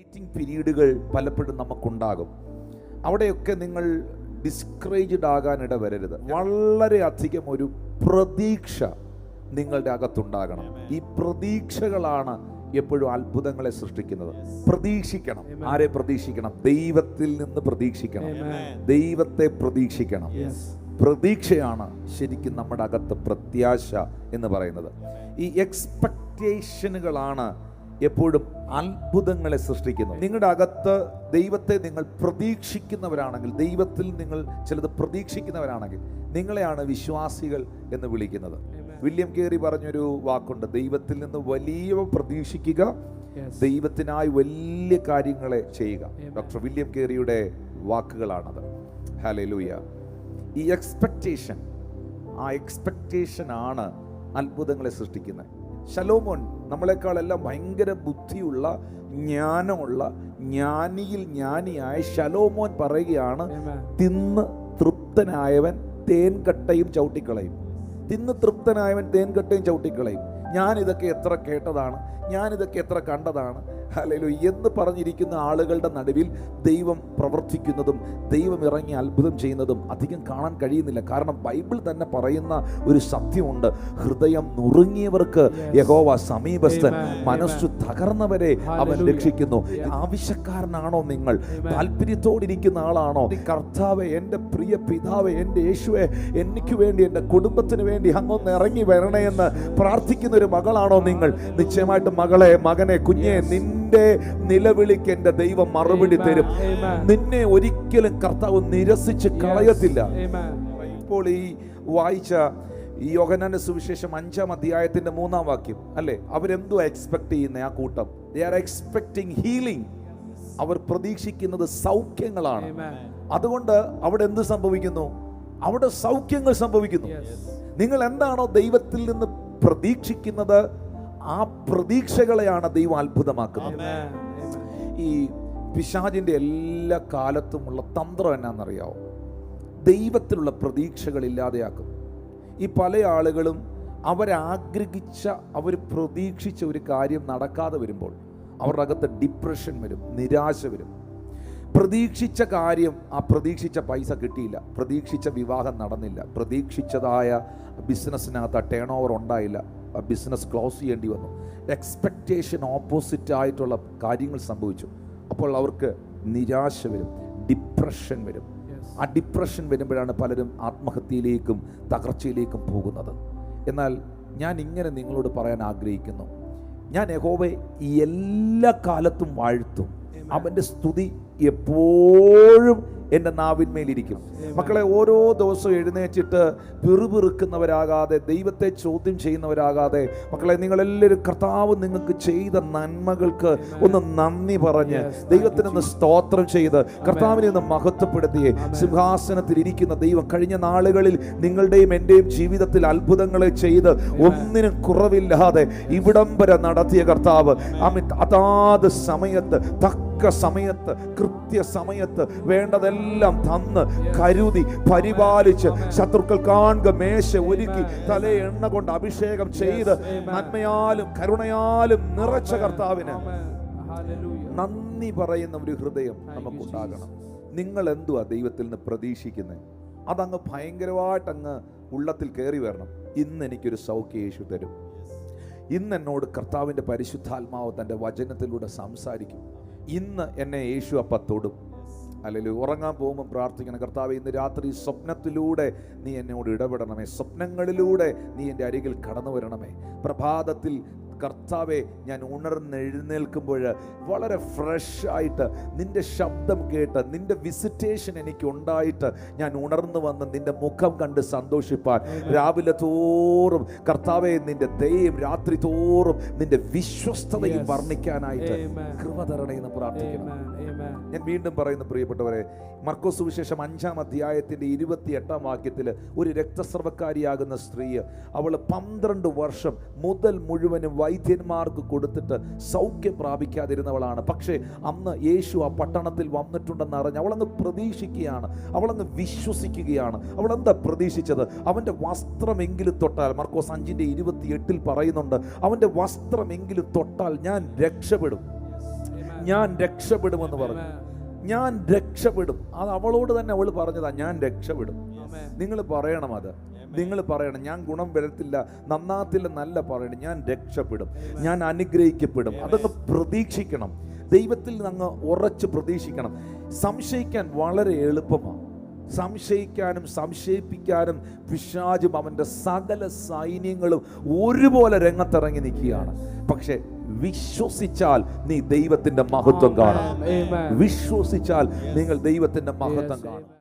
Waiting പീരീഡുകൾ പലപ്പോഴും നമുക്കുണ്ടാകും. അവിടെയൊക്കെ നിങ്ങൾ ഡിസ്കറേജ്ഡ് ആകാനിട ഇടവരരുത്. വളരെയധികം ഒരു പ്രതീക്ഷ നിങ്ങളുടെ അകത്തുണ്ടാകണം. ഈ പ്രതീക്ഷകളാണ് എപ്പോഴും അത്ഭുതങ്ങളെ സൃഷ്ടിക്കുന്നത്. പ്രതീക്ഷിക്കണം. ആരെ പ്രതീക്ഷിക്കണം? ദൈവത്തിൽ നിന്ന് പ്രതീക്ഷിക്കണം. ദൈവത്തെ പ്രതീക്ഷിക്കണം. പ്രതീക്ഷയാണ് ശരിക്കും നമ്മുടെ അകത്ത് പ്രത്യാശ എന്ന് പറയുന്നത്. ഈ എക്സ്പെക്റ്റേഷനുകളാണ് എപ്പോഴും അത്ഭുതങ്ങളെ സൃഷ്ടിക്കുന്നു. നിങ്ങളുടെ അകത്ത് ദൈവത്തെ നിങ്ങൾ പ്രതീക്ഷിക്കുന്നവരാണെങ്കിൽ ദൈവത്തിൽ നിങ്ങൾ ചിലത് പ്രതീക്ഷിക്കുന്നവരാണെങ്കിൽ നിങ്ങളെയാണ് വിശ്വാസികൾ എന്ന് വിളിക്കുന്നത്. വില്യം കേറി പറഞ്ഞൊരു വാക്കുണ്ട് ദൈവത്തിൽ നിന്ന് വലിയ പ്രതീക്ഷിക്കുക ദൈവത്തിനായി വലിയ കാര്യങ്ങളെ ചെയ്യുക. Doctor William കേറിയുടെ വാക്കുകളാണത്. ഹലലൂയ ഈ എക്സ്പെക്റ്റേഷൻ ആ എക്സ്പെക്റ്റേഷൻ ആണ് അത്ഭുതങ്ങളെ സൃഷ്ടിക്കുന്നത്. ശലോമോൻ നമ്മളെക്കാളെല്ലാം ഭയങ്കര ബുദ്ധിയുള്ള ജ്ഞാനമുള്ള ജ്ഞാനിയിൽ ജ്ഞാനിയായ ശലോമോൻ പറയുകയാണ് തിന്ന് തൃപ്തനായവൻ തേൻകട്ടയും ചവിട്ടിക്കളയും. തിന്ന് തൃപ്തനായവൻ തേൻകട്ടയും ചവിട്ടിക്കളയും. ഞാൻ ഇതൊക്കെ എത്ര കേട്ടതാണ് ഞാനിതൊക്കെ എത്ര കണ്ടതാണ്. അല്ലല്ലോ എന്ന് പറഞ്ഞിരിക്കുന്ന ആളുകളുടെ നടുവിൽ ദൈവം പ്രവർത്തിക്കുന്നതും ദൈവം ഇറങ്ങി അത്ഭുതം ചെയ്യുന്നതും അധികം കാണാൻ കഴിയുന്നില്ല. കാരണം ബൈബിൾ തന്നെ പറയുന്ന ഒരു സത്യമുണ്ട്. ഹൃദയം നുറുങ്ങിയവർക്ക് യഹോവ സമീപസ്ഥൻ മനസ്സു തകർന്നവരെ അവൻ രക്ഷിക്കുന്നു. ആവശ്യക്കാരനാണോ നിങ്ങൾ? താല്പര്യത്തോടിരിക്കുന്ന ആളാണോ? കർത്താവെ എന്റെ പ്രിയ പിതാവെ എന്റെ യേശുവെ എനിക്ക് വേണ്ടി എന്റെ കുടുംബത്തിന് വേണ്ടി അങ്ങൊന്ന് ഇറങ്ങി വരണേ എന്ന് പ്രാർത്ഥിക്കുന്ന ഒരു മകളാണോ നിങ്ങൾ? നിശ്ചയമായിട്ട് മകളെ മകനെ കുഞ്ഞെ നിന്റെ നിലവിളിക്ക് എന്റെ ദൈവം മറുപടി തരും. നിന്നെ ഒരിക്കലും കർത്താവ് നിരസിച്ച് കളയത്തില്ല. ഇപ്പോൾ ഈ വായിച്ച ഈ യോഹനാന്റെ സുവിശേഷം അഞ്ചാം അധ്യായത്തിന്റെ മൂന്നാം വാക്യം അല്ലെ? അവരെന്തോ എക്സ്പെക്ട് ചെയ്യുന്ന ആ കൂട്ടം. ദേ ആർ എക്സ്പെക്ടിങ് ഹീലിംഗ് അവർ പ്രതീക്ഷിക്കുന്നത് സൗഖ്യങ്ങളാണ്. അതുകൊണ്ട് അവിടെ എന്ത് സംഭവിക്കുന്നു? അവിടെ സൗഖ്യങ്ങൾ സംഭവിക്കുന്നു. നിങ്ങൾ എന്താണോ ദൈവത്തിൽ നിന്ന് പ്രതീക്ഷിക്കുന്നത് ആ പ്രതീക്ഷകളെയാണ് ദൈവം അത്ഭുതമാക്കുന്നത്. ഈ പിശാചിന്റെ എല്ലാ കാലത്തുമുള്ള തന്ത്രം എന്നാണെന്നറിയാവോ ദൈവത്തിലുള്ള പ്രതീക്ഷകൾ ഇല്ലാതെയാക്കും. ഈ പല ആളുകളും അവരാഗ്രഹിച്ച അവർ പ്രതീക്ഷിച്ച ഒരു കാര്യം നടക്കാതെ വരുമ്പോൾ അവരുടെ അകത്ത് ഡിപ്രഷൻ വരും നിരാശ വരും. പ്രതീക്ഷിച്ച കാര്യം ആ പ്രതീക്ഷിച്ച പൈസ കിട്ടിയില്ല. പ്രതീക്ഷിച്ച വിവാഹം നടന്നില്ല. പ്രതീക്ഷിച്ചതായ ബിസിനസ്സിനകത്ത് ആ ടേൺ ഓവർ ഉണ്ടായില്ല ബിസിനസ് ക്ലോസ് ചെയ്യേണ്ടി വന്നു. എക്സ്പെക്റ്റേഷൻ ഓപ്പോസിറ്റ് ആയിട്ടുള്ള കാര്യങ്ങൾ സംഭവിച്ചു. അപ്പോൾ അവർക്ക് നിരാശ വരും ഡിപ്രഷൻ വരും. ആ ഡിപ്രഷൻ വരുമ്പോഴാണ് പലരും ആത്മഹത്യയിലേക്കും തകർച്ചയിലേക്കും പോകുന്നത്. എന്നാൽ ഞാൻ ഇങ്ങനെ നിങ്ങളോട് പറയാൻ ആഗ്രഹിക്കുന്നു. ഞാൻ യഹോവെ എല്ലാ കാലത്തും വാഴ്ത്തും. അവന്റെ സ്തുതി എപ്പോഴും എന്റെ നാവിന്മേലിരിക്കും. മക്കളെ ഓരോ ദിവസവും എഴുന്നേറ്റിട്ട് പിറുപിറുക്കുന്നവരാകാതെ ദൈവത്തെ ചോദ്യം ചെയ്യുന്നവരാകാതെ മക്കളെ നിങ്ങളെല്ലാവരും കർത്താവ് നിങ്ങൾക്ക് ചെയ്ത നന്മകൾക്ക് ഒന്ന് നന്ദി പറഞ്ഞ് ദൈവത്തിനൊന്ന് സ്തോത്രം ചെയ്ത് കർത്താവിനെ ഒന്ന് മഹത്വപ്പെടുത്തിയേ. സിംഹാസനത്തിൽ ഇരിക്കുന്ന ദൈവം കഴിഞ്ഞ നാളുകളിൽ നിങ്ങളുടെയും എന്റെയും ജീവിതത്തിൽ അത്ഭുതങ്ങളെ ചെയ്ത് ഒന്നിനും കുറവില്ലാതെ ഇവിടം വരെ നടത്തിയ കർത്താവ്. അമിത് അതാത് സമയത്ത് തക്ക സമയത്ത് കൃത്യസമയത്ത് വേണ്ടതെല്ലാം തന്ന് കരുതി പരിപാലിച്ച് ശത്രുക്കൾ കാണുക മേശ ഒരുക്കി തലേ എണ്ണ കൊണ്ട് അഭിഷേകം ചെയ്ത് നന്മയാലും കരുണയാലും നിറച്ച കർത്താവിന് നന്ദി പറയുന്ന ഒരു ഹൃദയം നമുക്കുണ്ടാകണം. നിങ്ങൾ എന്തുവാ ദൈവത്തിൽ നിന്ന് പ്രതീക്ഷിക്കുന്നത് അതങ്ങ് ഭയങ്കരമായിട്ട് അങ്ങ് ഉള്ളത്തിൽ കയറി വരണം. ഇന്ന് എനിക്കൊരു സൗഖ്യ യേശു തരും. ഇന്ന് എന്നോട് കർത്താവിന്റെ പരിശുദ്ധാത്മാവ് തന്റെ വചനത്തിലൂടെ സംസാരിക്കും. ഇന്ന് എന്നെ യേശു അപ്പ തൊടും. അല്ലെങ്കിൽ ഉറങ്ങാൻ പോകുമ്പോൾ പ്രാർത്ഥിക്കണം. കർത്താവ് ഇന്ന് രാത്രി സ്വപ്നത്തിലൂടെ നീ എന്നോട് ഇടപെടണമേ. സ്വപ്നങ്ങളിലൂടെ നീ എന്റെ അരികിൽ കടന്നു വരണമേ പ്രഭാതത്തിൽ കർത്താവെ ഞാൻ ഉണർന്നെഴുന്നേൽക്കുമ്പോൾ വളരെ ഫ്രഷ് ആയിട്ട് നിന്റെ ശബ്ദം കേട്ട് നിന്റെ വിസിറ്റേഷൻ എനിക്ക് ഉണ്ടായിട്ട് ഞാൻ ഉണർന്നു വന്ന് നിന്റെ മുഖം കണ്ട് സന്തോഷിപ്പാൻ. രാവിലെ തോറും കർത്താവെ നിന്റെ ദയം രാത്രി തോറും നിന്റെ വിശ്വസ്തതയും വർണിക്കാനായിട്ട് കൃപ തരണേ എന്ന് പ്രാർത്ഥിക്കണം ഞാൻ വീണ്ടും പറയുന്നു പ്രിയപ്പെട്ടവരെ മർക്കോസ് സുവിശേഷം അഞ്ചാം അധ്യായത്തിന്റെ ഇരുപത്തി എട്ടാം വാക്യത്തിൽ ഒരു രക്തസ്രവക്കാരിയാകുന്ന സ്ത്രീ അവൾ പന്ത്രണ്ട് വർഷം മുതൽ മുഴുവനും വൈദ്യന്മാർക്ക് കൊടുത്തിട്ട് സൗഖ്യം പ്രാപിക്കാതിരുന്നവളാണ്. പക്ഷേ അന്ന് യേശു ആ പട്ടണത്തിൽ വന്നിട്ടുണ്ടെന്ന് അറിഞ്ഞ് അവളങ്ങ് പ്രതീക്ഷിക്കുകയാണ്. അവളങ്ങ് വിശ്വസിക്കുകയാണ്. അവൾ എന്താ പ്രതീക്ഷിച്ചത്? അവന്റെ വസ്ത്രമെങ്കിലും തൊട്ടാൽ മർക്കോസ് അഞ്ചിന്റെ ഇരുപത്തി എട്ടിൽ പറയുന്നുണ്ട് അവന്റെ വസ്ത്രമെങ്കിലും തൊട്ടാൽ ഞാൻ രക്ഷപ്പെടും. ഞാൻ രക്ഷപ്പെടുമെന്ന് പറഞ്ഞു. ഞാൻ രക്ഷപ്പെടും. അത് അവളോട് തന്നെ അവൾ പറഞ്ഞതാ ഞാൻ രക്ഷപ്പെടും. നിങ്ങൾ പറയണം അത്. നിങ്ങൾ പറയണം. ഞാൻ ഗുണം വരത്തില്ല നന്നാത്തില്ല നല്ല പറയണം. ഞാൻ രക്ഷപ്പെടും. ഞാൻ അനുഗ്രഹിക്കപ്പെടും. അതൊന്ന് പ്രതീക്ഷിക്കണം. ദൈവത്തിൽ അങ്ങ് ഉറച്ച് പ്രതീക്ഷിക്കണം. സംശയിക്കാൻ വളരെ എളുപ്പമാണ്. സംശയിക്കാനും സംശയിപ്പിക്കാനും പിശാചും അവന്റെ സകല സൈന്യങ്ങളും ഒരുപോലെ രംഗത്തിറങ്ങി നിൽക്കുകയാണ്. പക്ഷെ വിശ്വസിച്ചാൽ നീ ദൈവത്തിന്റെ മഹത്വം കാണാം. വിശ്വസിച്ചാൽ നിങ്ങൾ ദൈവത്തിന്റെ മഹത്വം കാണും.